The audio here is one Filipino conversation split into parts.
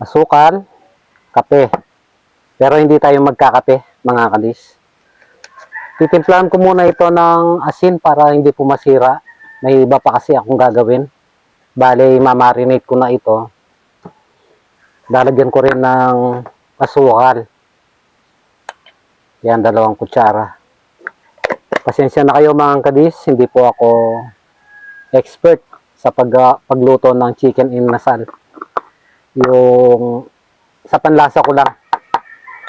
asukal, kape. Pero hindi tayo magkakape, mga kadis. Titimplahan ko muna ito ng asin para hindi po masira. May iba pa kasi akong gagawin. Bale, mamarinate ko na ito. Lalagyan ko rin ng asukal. Yan, dalawang kutsara. Pasensya na kayo mga kadis, hindi po ako expert sa pag, pagluto ng chicken inasal. Yung sa panlasa ko lang.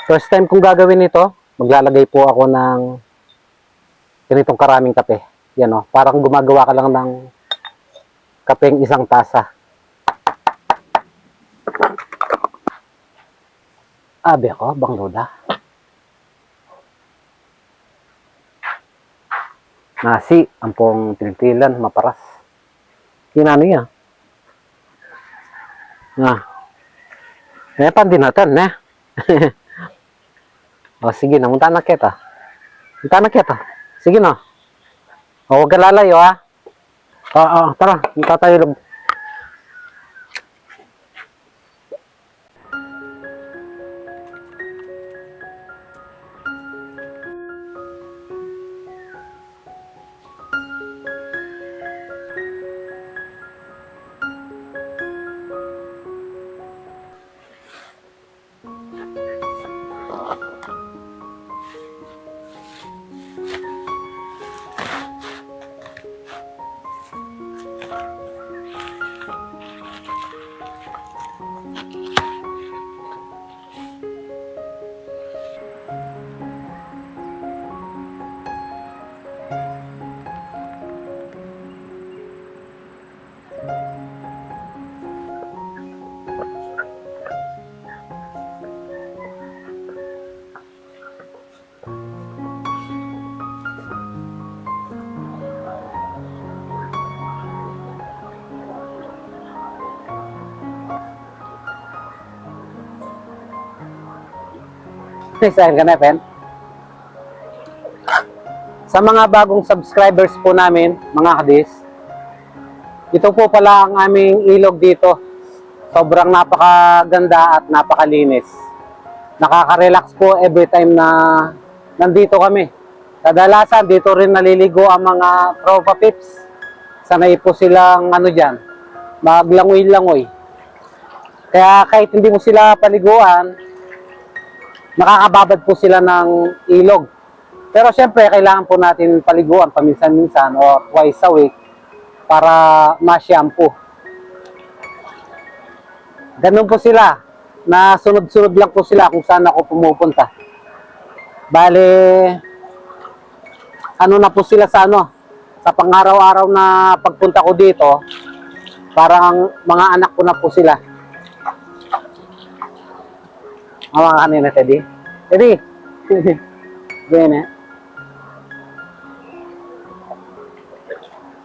First time kong gagawin ito, maglalagay po ako ng ganitong karaming kape. Yan o, parang gumagawa ka lang ng kapeng isang tasa. Abe ko, bang loda. Nasi, ampong tiltilan, maparas. Kinano niya? Na. Eh, pandin natin, ne? o, sige na, munta na kita. Munta na kita. Sige na. O, huwag ka lalayo, ha? Oo, tara, munta tayo. Saan ka na? Sa mga bagong subscribers po namin, mga kadis, ito po pala ang aming ilog dito. Sobrang napakaganda at napakalinis. Nakaka-relax po every time na nandito kami. Kadalasan dito rin naliligo ang mga tropa pips. Sanay po silang ano dyan, maglangoy-langoy. Kaya kahit hindi mo sila paliguan, nakakababad po sila ng ilog. Pero syempre, kailangan po natin paliguan paminsan-minsan o twice a week para ma-shampoo. Ganun po sila. Na sunod-sunod lang po sila kung saan ako pumupunta. Bale, ano na po sila sa ano, sa pang-araw-araw na pagpunta ko dito, parang mga anak ko na po sila. Mga kanina, Teddy. Teddy! Ganyan eh.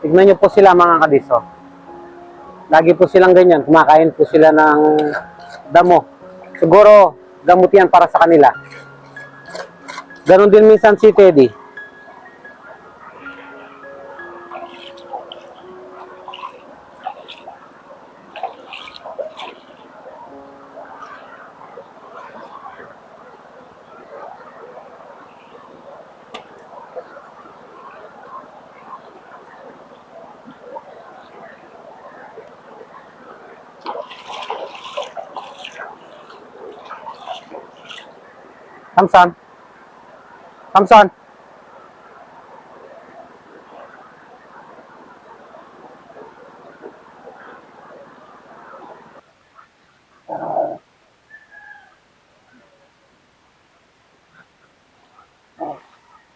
Tignan niyo po sila mga kadiso. Lagi po silang ganyan. Kumakain po sila ng damo. Siguro, gamot yan para sa kanila. Ganon din minsan si Teddy. Samson. Samson.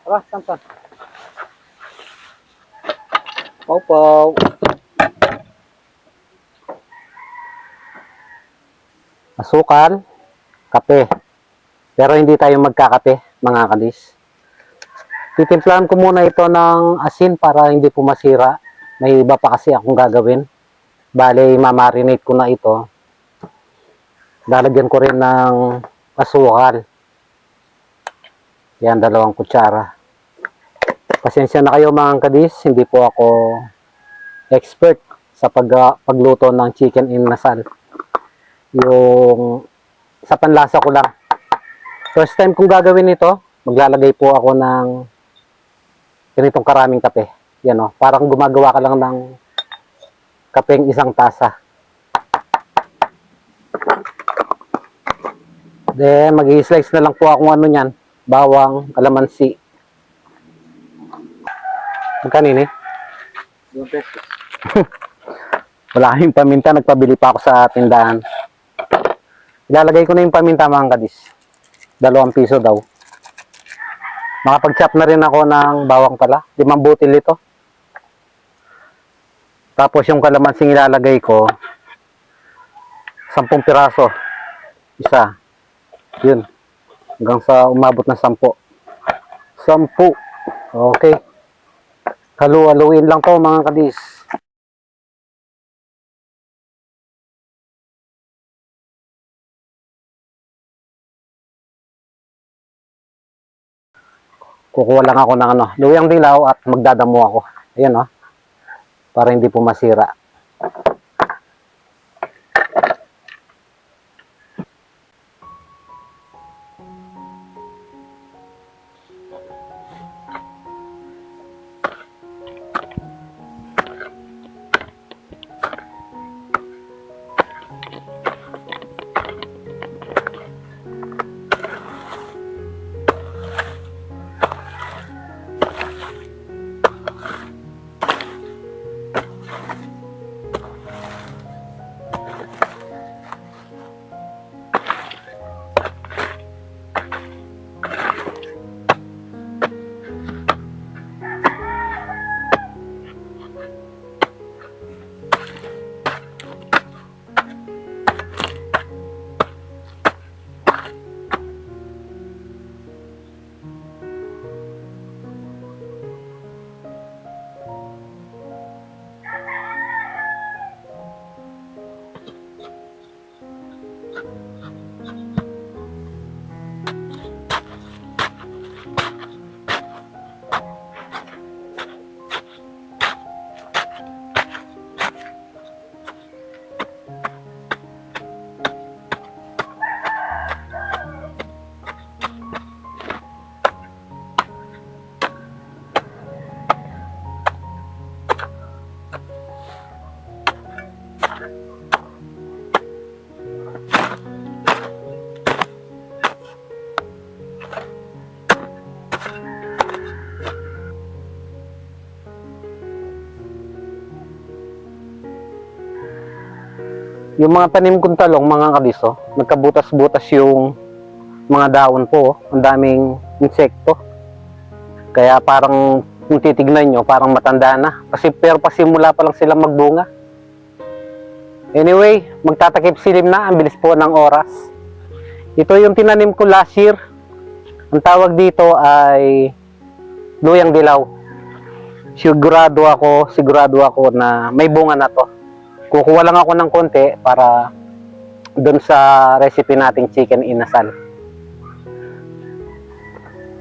Tara, Samson. Pau pau. Asukal, kape. Pero hindi tayo magkakape, mga kadis. Titimplahan ko muna ito ng asin para hindi po masira. May iba pa kasi akong gagawin. Bale, mamarinate ko na ito. Lalagyan ko rin ng asukal. Yan, dalawang kutsara. Pasensya na kayo mga kadis, hindi po ako expert sa pag, pagluto ng chicken inasal. Yung sa panlasa ko lang. First time kong gagawin ito, maglalagay po ako ng ganitong karaming kape. Yan o, parang gumagawa ka lang ng kapeng isang tasa. Then, mag slice na lang po ako ano niyan. Bawang, kalamansi. Magkano yun eh? 2 pesos. Wala kaming paminta, nagpabili pa ako sa tindahan. Ilalagay ko na yung paminta mga kadis. Dalawang piso daw. Makapag-chop na rin ako ng bawang pala. Limang butil ito. Tapos yung kalamansing ilalagay ko, sampung piraso. Isa. Yun. Hanggang sa umabot na sampo. Sampu. Okay. Halu-haluin lang to mga kadis. Kukuha lang ako ng ano, luyang dilaw at magdadamo ako. Ayan oh. Para hindi po masira. Yung mga tanim kong talong, mga kadiso, nagkabutas-butas yung mga daon po. oh. Ang daming insekto. Kaya parang kung titignan nyo, parang matanda na. Kasi pero pasimula pa lang sila magbunga. Anyway, magtatakip silim na. Ang bilis po ng oras. Ito yung tinanim ko last year. Ang tawag dito ay luyang dilaw. Sigurado ako, sigurado ako na may bunga na to. Kukuha lang ako ng konti para doon sa recipe nating chicken inasal.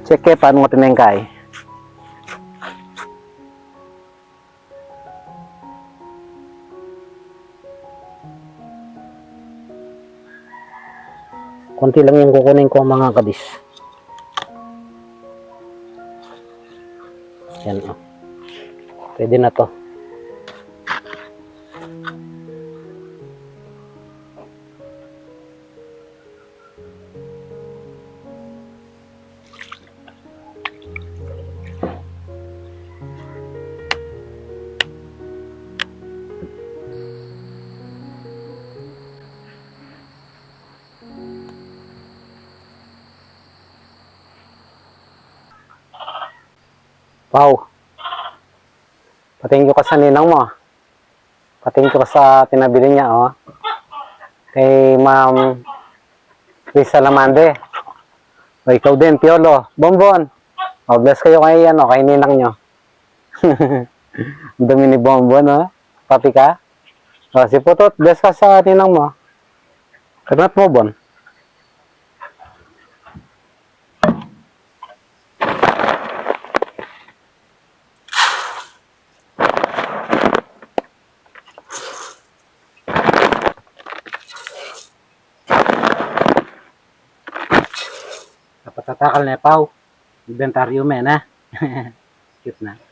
Check eh, paano mo tinengkay. Konti lang yung kukunin ko mga kabis. Yan o. Pwede na to. Wow. Patingin ko ka sa ninang mo. ah. Patingin ko ka sa pinabili niya, oh. Kay Ma'am Lisa Lamande. O ikaw din, Piolo. Bonbon. O, bless kayo kay, ano, kay ninang nyo. Ang dami ni Bonbon, oh. Papi ka? O, si Putot, bless ka sa ninang mo. Kagnat mo, Bon. Tatakal na pau. Inventaryo men ha. Cute na.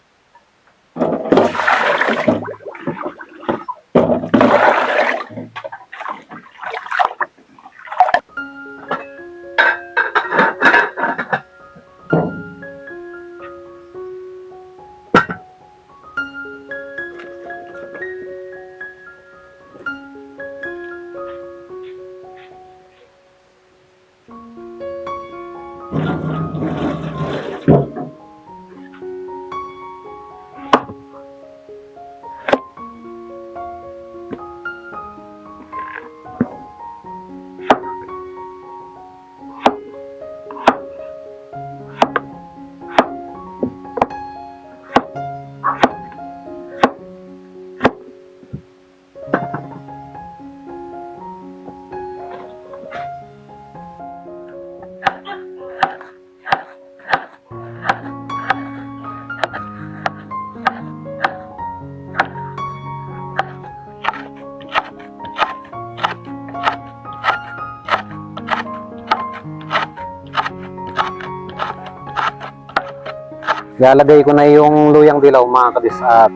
Lalagay ko na yung luyang dilaw mga kabis at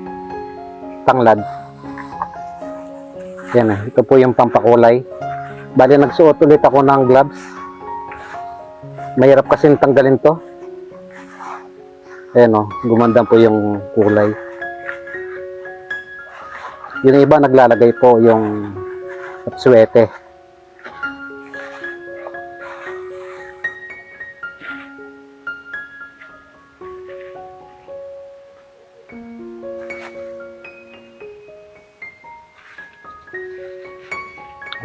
tanglad. Yan, ito po yung pampakulay. Bali, nagsuot ulit ako ng gloves. Mahirap kasi tanggalin to. Ayan o, gumanda po yung kulay. Yung iba naglalagay po yung swete.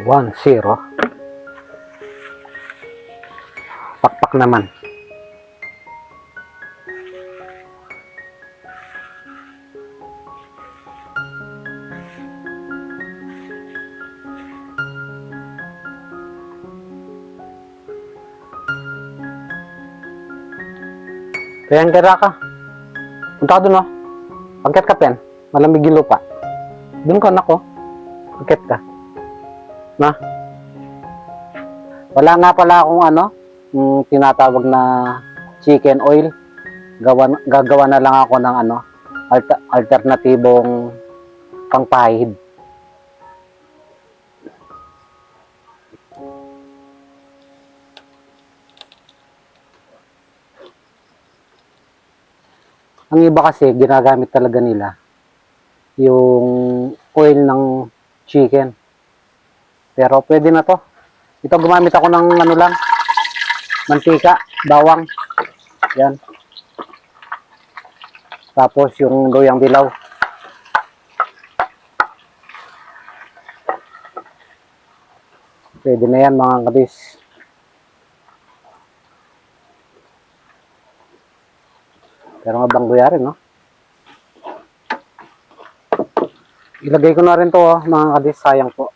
1, 0. Pakpak naman. Kaya ang kira ka. Punta ka dun, oh. Pagkat ka, Pen. Malamig yung lupa. Dun ka, nako. Oh. Pagkat ka. Na? Wala nga pala akong ano, yung tinatawag na chicken oil. Gawa, gagawa na lang ako ng ano, alter, alternatibong pangpahid. Ang iba kasi, ginagamit talaga nila yung oil ng chicken. Pero pwede na to. Ito gumamit ako ng ano lang, mantika, bawang. Yan. Tapos yung loyang dilaw. Pwede na yan mga kabis. Pero mabang rin, no? Ilagay ko na rin to, oh, mga kabis. Sayang po.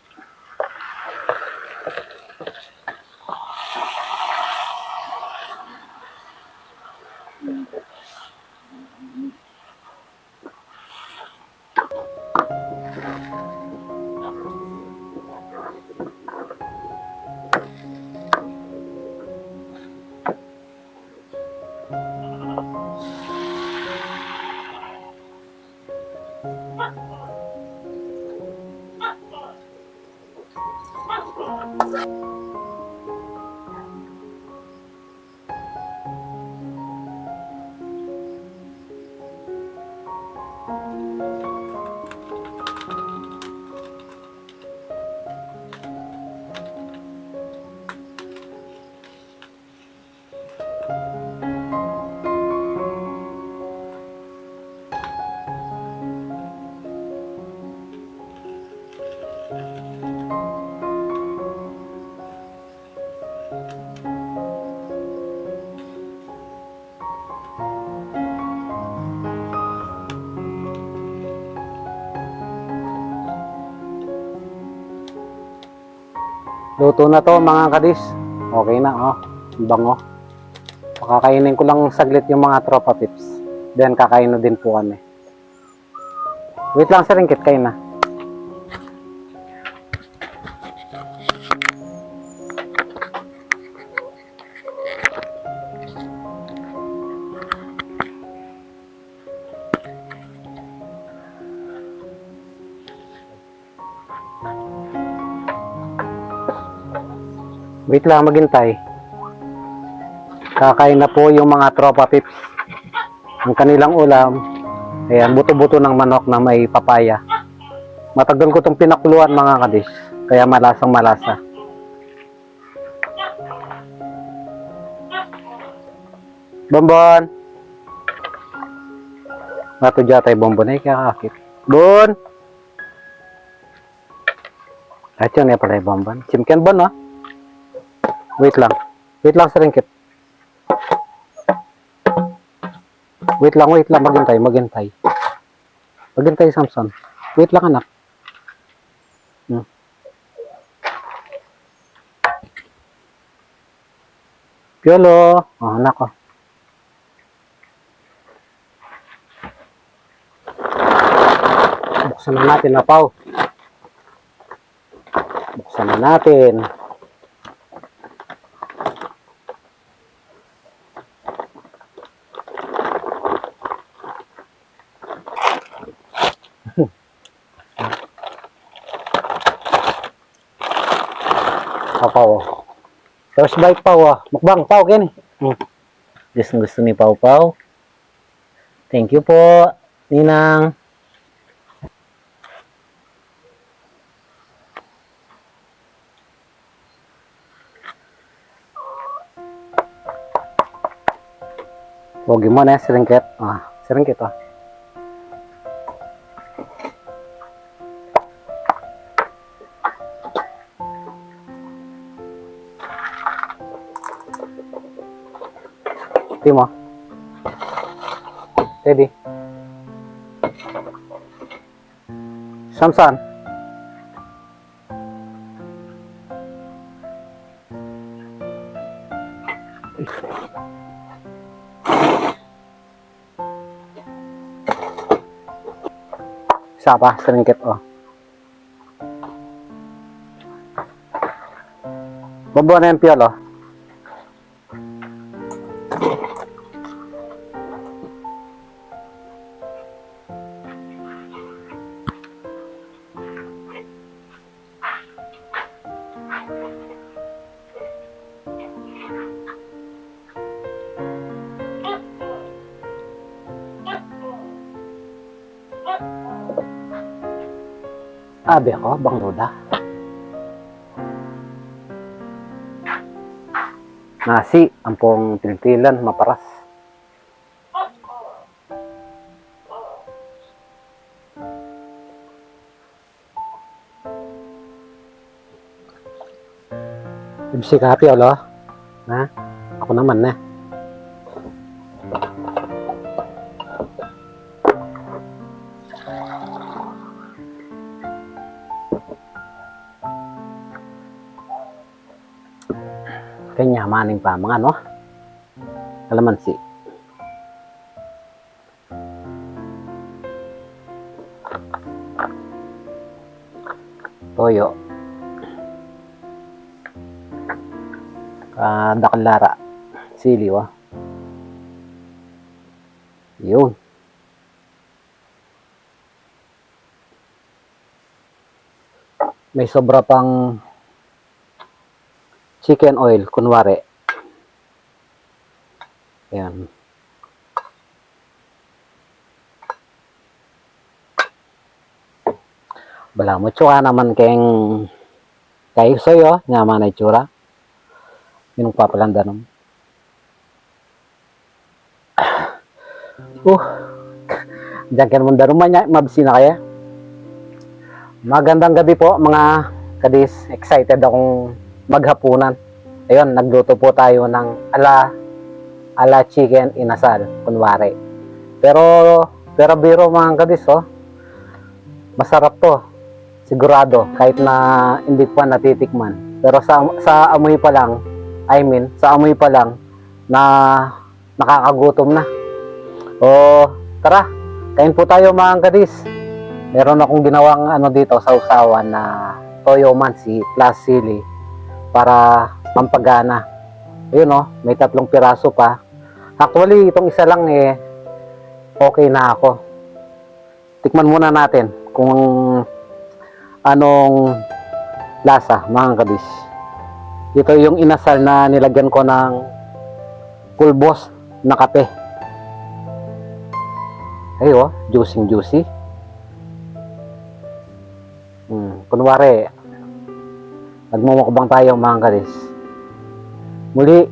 Luto na to mga kadis. Okay na oh. Bango. Pakakainin ko lang saglit yung mga tropa pips. Then kakain na din po kami. Wait lang sa ringkit, kain na. Thank you. Wait lang, maghintay. Kakain na po yung mga tropa pips. Ang kanilang ulam, ayan, buto-buto ng manok na may papaya. Matagal ko itong pinakuluan mga kadis, kaya malasang malasa. Bonbon! Mato dyan tayo bonbon ay kakakit. Bon! Yun, eh pala bonbon. Chimken bon, no? Wait lang. Wait lang sa ringkit. Wait lang, wait lang. Maghintay, maghintay. Maghintay, Samson. Wait lang, anak. Hmm. Piolo. Oh, anak ko. Buksan na natin, Apaw. Buksan na natin. Apaw. First bite, Paw. ah. Mukbang, Paw, kini. Hmm. Gusto gusto ni Pau Pau. Thank you po, Ninang. Huwag mo na, siringkit. Ah, siringkit, ah. Timo. Teddy. Samson. Isa pa, siringkit, oh. Bobo na yung piyolo. Abe ko, bang roda. Nasi, ampong tiltilan, maparas. Ibsi ka happy, olo? Ha? Ako naman na. Kanya maning pa mga no? Kalamansi. Toyo. Ah, daklara. Sili wa. Yun. May sobra pang chicken oil, kunwari. Ayan. Bala mo tsura naman keng kay soyo, nyaman ay tsura. Minong papalanda nung. Uh, diyan ka naman niya, mabisi na kaya. Magandang gabi po mga kadis. Excited akong maghapunan. Ayun, nagluto po tayo ng ala ala chicken inasal, kunwari. Pero pero biro mga kadis, oh. Masarap to. Sigurado kahit na hindi pa natitikman. Pero sa sa amoy pa lang, I mean, sa amoy pa lang na nakakagutom na. O tara, kain po tayo mga kadis. Meron akong ginawang ano dito sa usawan na toyo mansi plus sili para pampagana. Ayun oh, may tatlong piraso pa. Actually, itong isa lang eh, okay na ako. Tikman muna natin kung anong lasa, mga kabis. Ito yung inasal na nilagyan ko ng kulbos na kape. Ay oh, juicing juicy. Hmm, kunwari, nagmumukbang tayo mga kadis. Muli,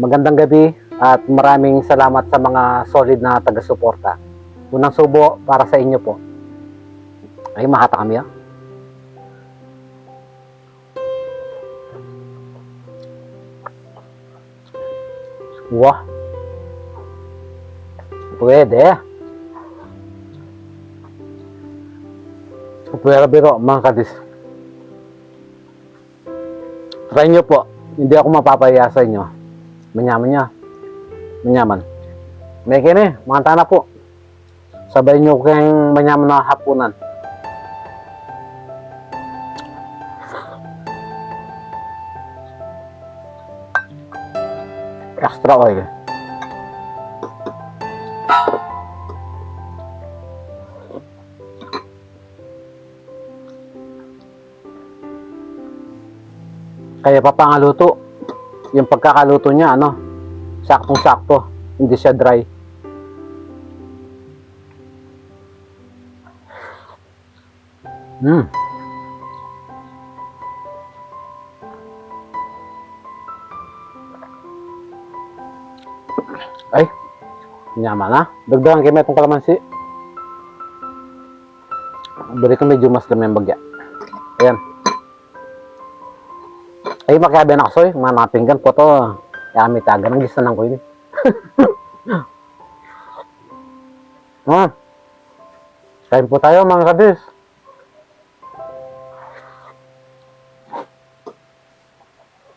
magandang gabi at maraming salamat sa mga solid na taga-suporta. Unang subo para sa inyo po. Ay, mahata kami ah. Wah. Pwede. Pero biro, mga kadis. Try nyo po. Hindi ako mapapaya sa inyo. Manyaman niya. Manyaman. May kini, mga tana po. Sabay nyo kayong manyaman na hapunan. Extra oil. Kaya pa pangaluto. Yung pagkakaluto niya, ano, saktong-sakto. Hindi siya dry. Hmm. Ay, nyama na. Dagdagan kayo itong kalamansi. Bari ko medyo mas kami bagya. Ayan. Ay, makabi na kasoy. Mga napinggan po to. Kaya may taga ng gisa ng ko yun. ah. Kain po tayo mga kabis.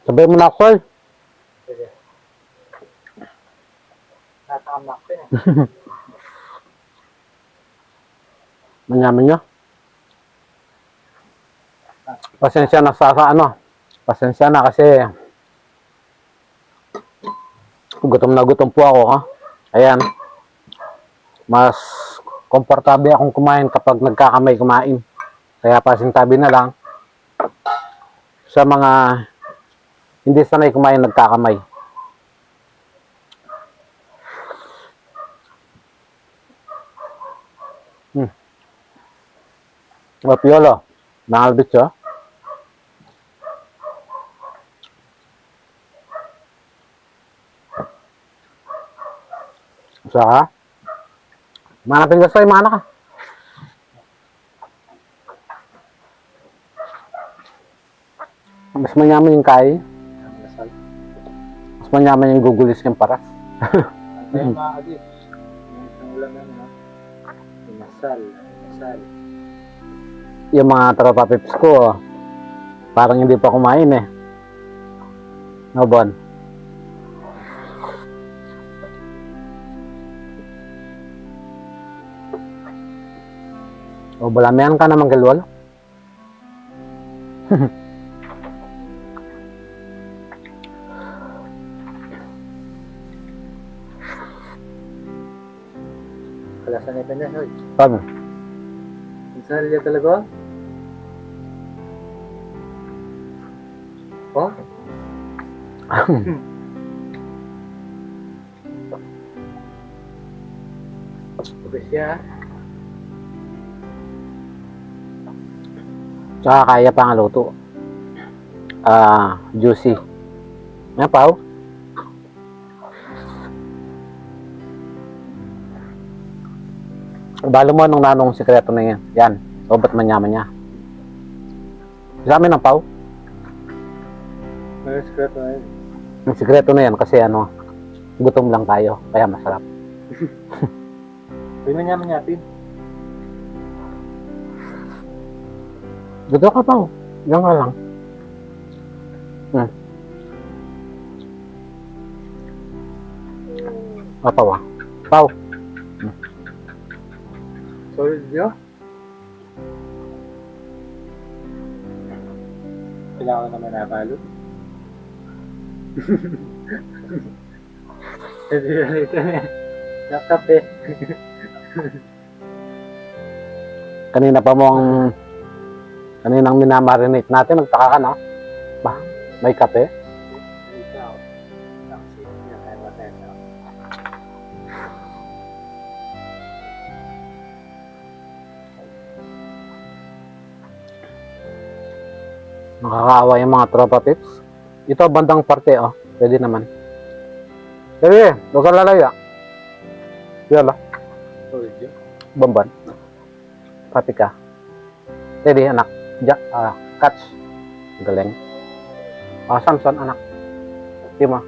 Sabay mo na ako, Soy. Natamak ko eh. Manyaman nyo. Pasensya na sa, sa ano. Pasensya na kasi gutom na gutom po ako. Ha? Ayan. Mas komportable akong kumain kapag nagkakamay kumain. Kaya pasintabi na lang sa mga hindi sanay kumain nagkakamay. Mapiolo. Nangalbit siya. Saka, manapin ka sa'yo, mana ka. Mas manyaman yung kain. Mas manyaman yung gugulis ng paras. Yung mga? Yung isang ulam? Yung masal. Masal. Yung mga tropa pips ko, parang hindi pa kumain eh. No, Bon? O, balamihan ka naman galwal. Kalasan ni Penes, oy. Sabi, Masal niya talaga? Oh? Tapos siya. Tsaka kaya pa nga luto. Ah, juicy. Nga, Pao? Balo mo nung nanong sikreto na yan. Yan. O, ba't manyaman niya? Sa amin ang Pao. May secret na yun. Yung sikreto na yan kasi ano, gutom lang tayo. Kaya masarap. Pwede mo naman natin. Dito ka, Pao. Yan ka lang. Hmm. Ah, Pao ah. Pao. Solid niyo? Kailangan naman napalo. Hindi na ito na. Nakape. Kanina pa ang kaninang minamarinate natin. Nagtaka ka, no? Ba, May kape? Nakakaawa yung mga tropa pips. Ito, bandang parte, oh. Pwede naman. Sige, huwag ka lalaya. Yala, bamban. Pati ka. Ready, anak. Ja, ah, catch. Galing. Ah, Samson, anak. Di mo.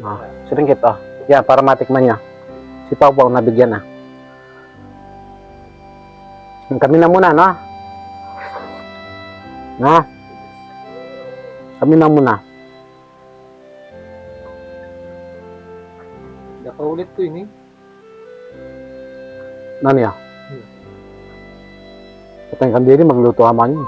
Ah, siringkit, oh. Yan, para matikman niya. Si Pau Pau nabigyan na. Kami na muna, no? Na? Kami na muna. Nakaulit ko yun eh. Ano ya? Patay kandili, magluto haman yun.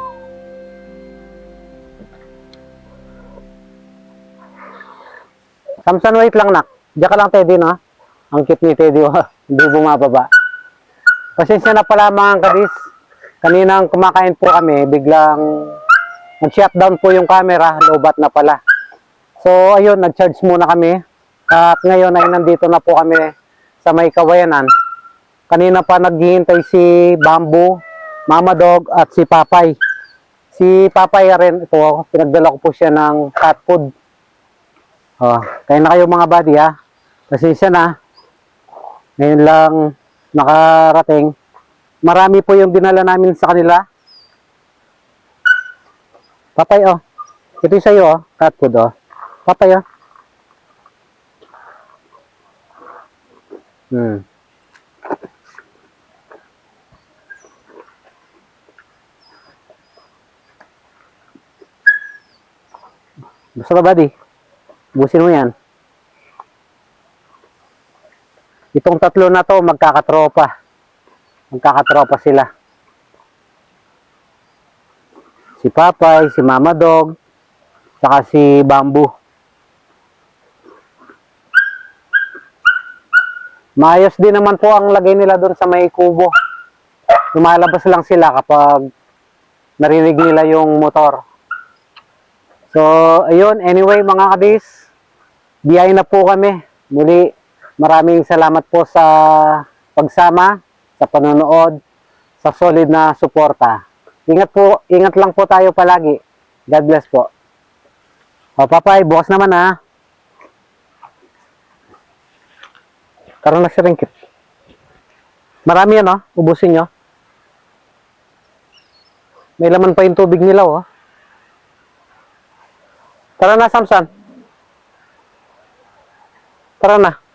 Samson, wait lang nak. Diyan ka lang, Teddy, no? Ang cute ni Teddy, oh. Hindi bumababa. Pasensya na pala mga kadis. Kaninang kumakain po kami, biglang nag-shutdown po yung camera, lobat na pala. So, ayun, nag-charge muna kami. At ngayon ay nandito na po kami sa may kawayanan. Kanina pa naghihintay si Bamboo, Mama Dog at si Papay. Si Papay rin, ito, pinagdala ko po siya ng cat food. Oh, kaya na kayo mga buddy ha. Pasensya na. Ngayon lang nakarating. Marami po yung dinala namin sa kanila. Papay oh. Ito yung sa'yo oh. Cat food oh. Papay oh. Hmm. Gusto ka, buddy? Busin mo yan. Itong tatlo na to, magkakatropa. Magkakatropa sila. Si Papay, si Mama Dog, saka si Bamboo. Maayos din naman po ang lagay nila doon sa may kubo. Lumalabas lang sila kapag narinig nila yung motor. So, ayun. Anyway, mga kadis, biyay na po kami. Muli, maraming salamat po sa pagsama, sa panonood, sa solid na suporta. Ingat po, ingat lang po tayo palagi. God bless po. O, papay, bukas naman ha. Karoon na si Ringkit. Marami yan, oh. Ubusin nyo. May laman pa yung tubig nila, oh. Tara na, Samson. Tara na.